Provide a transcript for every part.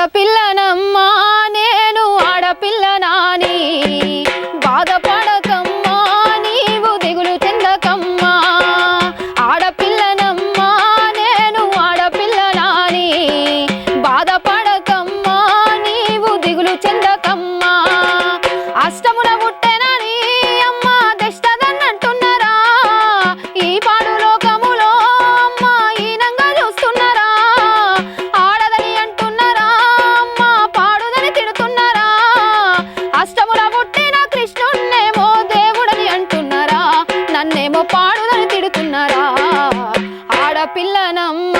ఆడపిల్లనమ్మా. ఆడపిల్లనమ్మా నేను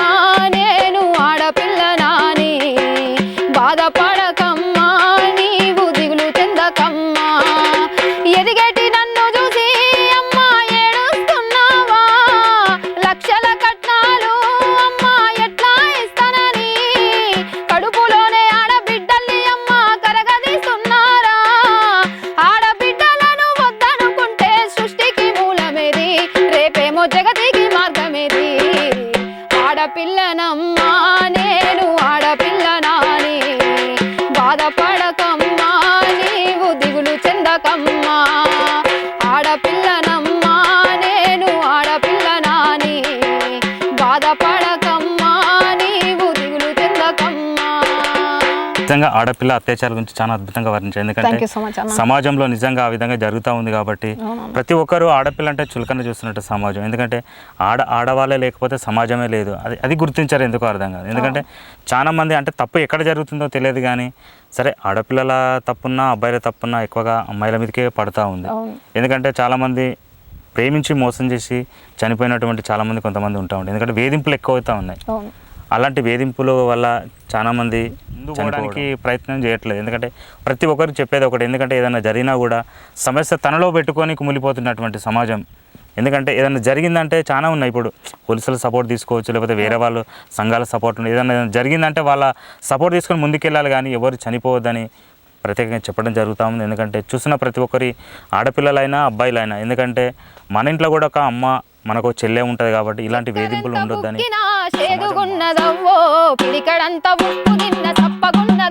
ఆడపిల్లనమ్మా నేను ఆడపిల్ల నాని. నిజంగా ఆడపిల్ల అత్యాచారాల గురించి చాలా అద్భుతంగా వర్ణించారు. ఎందుకంటే సమాజంలో నిజంగా ఆ విధంగా జరుగుతూ ఉంది కాబట్టి ప్రతి ఒక్కరూ ఆడపిల్ల అంటే చులకన చూస్తున్నట్టు సమాజం. ఎందుకంటే ఆడ ఆడవాళ్ళే లేకపోతే సమాజమే లేదు. అది అది గుర్తించారు ఎందుకో అర్థం కాదు. ఎందుకంటే చాలా మంది అంటే తప్పు ఎక్కడ జరుగుతుందో తెలియదు కానీ సరే ఆడపిల్లల తప్పున్నా అబ్బాయిల తప్పున్నా ఎక్కువగా అమ్మాయిల మీదకే పడుతూ ఉంది. ఎందుకంటే చాలామంది ప్రేమించి మోసం చేసి చనిపోయినటువంటి చాలామంది కొంతమంది ఉంటా ఉంటారు. ఎందుకంటే వేధింపులు ఎక్కువ అవుతూ ఉన్నాయి అలాంటి వేధింపుల వల్ల చాలా మంది ముందు పోవడానికి ప్రయత్నం చేయట్లేదు. ఎందుకంటే ప్రతి ఒక్కరికి చెప్పేది ఒకటి ఎందుకంటే ఏదైనా జరిగినా కూడా సమస్య తనలో పెట్టుకొని కుమిలిపోతున్నటువంటి సమాజం. ఎందుకంటే ఏదైనా జరిగిందంటే చాలా ఉన్నాయి. ఇప్పుడు పోలీసుల సపోర్ట్ తీసుకోవచ్చు లేకపోతే వేరే వాళ్ళు సంఘాల సపోర్ట్ ఉంది ఏదైనా జరిగిందంటే వాళ్ళ సపోర్ట్ తీసుకొని ముందుకెళ్ళాలి కానీ ఎవరు చనిపోవద్దని ప్రత్యేకంగా చెప్పడం జరుగుతూ ఉంది. ఎందుకంటే చూసిన ప్రతి ఒక్కరి ఆడపిల్లలైనా అబ్బాయిలైనా. ఎందుకంటే మన ఇంట్లో కూడా ఒక అమ్మ మనకు చెల్లె ఉంటుంది కాబట్టి ఇలాంటి వేధింపులు ఉండొద్దని ఉప్పు తప్పగున్నదవ్వా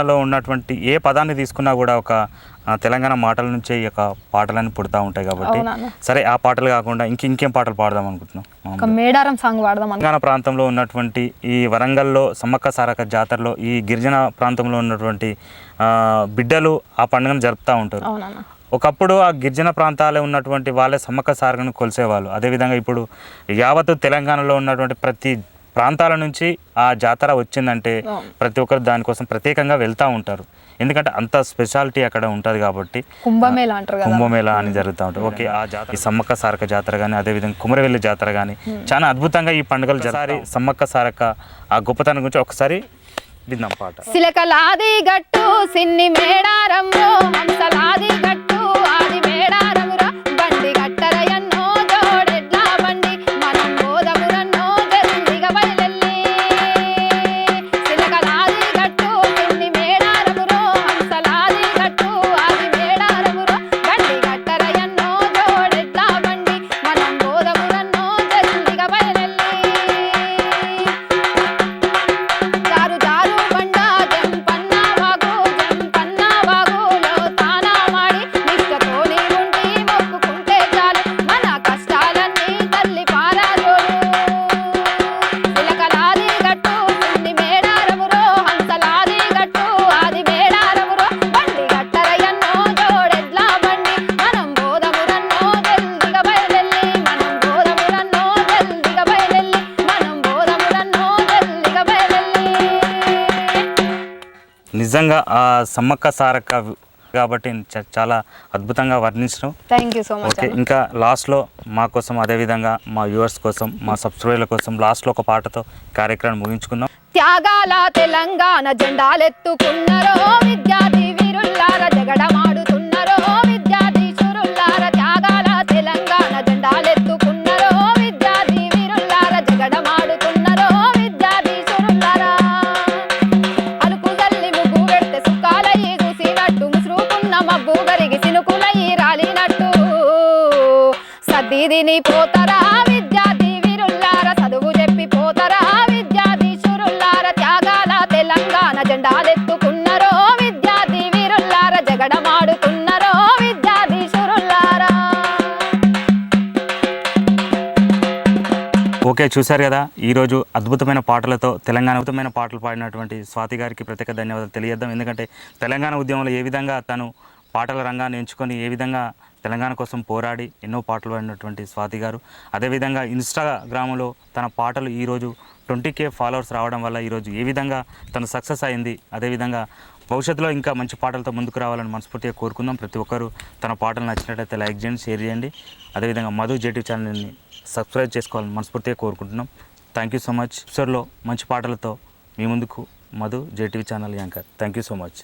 తెలంగాణలో ఉన్నటువంటి ఏ పదాన్ని తీసుకున్నా కూడా ఒక తెలంగాణ మాటల నుంచే ఈ యొక్క పాటలన్నీ పుడతా ఉంటాయి కాబట్టి. సరే ఆ పాటలు కాకుండా ఇంక ఇంకేం పాటలు పాడదాం అనుకుంటున్నాం మేడారం సాంగ్ పాడదాం తెలంగాణ ప్రాంతంలో ఉన్నటువంటి ఈ వరంగల్లో సమ్మక్క సారక్క జాతరలో ఈ గిరిజన ప్రాంతంలో ఉన్నటువంటి బిడ్డలు ఆ పండుగను జరుపుతూ ఉంటారు. ఒకప్పుడు ఆ గిరిజన ప్రాంతాలే ఉన్నటువంటి వాళ్ళే సమ్మక్క సారకను కొలిసేవాళ్ళు. అదేవిధంగా ఇప్పుడు యావత్తు తెలంగాణలో ఉన్నటువంటి ప్రతి ప్రాంతాల నుంచి ఆ జాతర వచ్చిందంటే. ప్రతి ఒక్కరు దానికోసం ప్రత్యేకంగా వెళ్తూ ఉంటారు. ఎందుకంటే అంత స్పెషాలిటీ అక్కడ ఉంటుంది కాబట్టి కుంభమేళ అంటారు కదా. కుంభమేళ అని జరుగుతూ ఉంటుంది. ఓకే ఆ జాతర ఈ సమ్మక్క సారక జాతర కానీ అదేవిధంగా కుమరవెల్లి జాతర కానీ చాలా అద్భుతంగా ఈ పండుగలు ఒకసారి సమ్మక్క సారక్క ఆ గొప్పతనం గురించి ఒకసారి విందాం పాట. సిలకలాది గట్టు సిన్ని మేడారమ్మో హంసలాది గట్టు నిజంగా ఆ సమ్మక్క సారక్క కాబట్టి చాలా అద్భుతంగా వర్ణించడం. Thank you so much okay ఇంకా లాస్ట్లో మా కోసం అదేవిధంగా మా వ్యూవర్స్ కోసం మా సబ్స్క్రైబర్ల కోసం లాస్ట్లో ఒక పాటతో కార్యక్రమం ముగించుకుందాం. త్యాగాల తెలంగాణ జెండాలెత్తుకున్నరో విద్యార్థి వీరుల్లార జగడమాడుతున్నరో ఓకే చూశారు కదా? ఈరోజు అద్భుతమైన పాటలతో తెలంగాణ అద్భుతమైన పాటలు పాడినటువంటి స్వాతి గారికి ప్రత్యేక ధన్యవాదాలు తెలియజేద్దాం. ఎందుకంటే తెలంగాణ ఉద్యమంలో ఏ విధంగా తను పాటల రంగాన్ని ఎంచుకొని ఏ విధంగా తెలంగాణ కోసం పోరాడి ఎన్నో పాటలు పాడినటువంటి స్వాతి గారు అదేవిధంగా ఇన్స్టాగ్రామ్లో తన పాటలు ఈరోజు ట్వంటీ కే ఫాలోవర్స్ రావడం వల్ల ఈరోజు ఏ విధంగా తను సక్సెస్ అయింది అదేవిధంగా భవిష్యత్తులో ఇంకా మంచి పాటలతో ముందుకు రావాలని మనస్ఫూర్తిగా కోరుకుందాం. ప్రతి ఒక్కరూ తన పాటలు నచ్చినట్లయితే లైక్ చేయండి షేర్ చేయండి. అదేవిధంగా మధు జేటివ్ ఛానల్ని సబ్స్క్రైబ్ చేసుకోవాలని మనస్ఫూర్తిగా కోరుకుంటున్నాం. థ్యాంక్ యూ సో మచ్ ఫ్యూచర్లో మంచి పాటలతో మీ ముందుకు Madhu JTV channel anchor. Thank you so much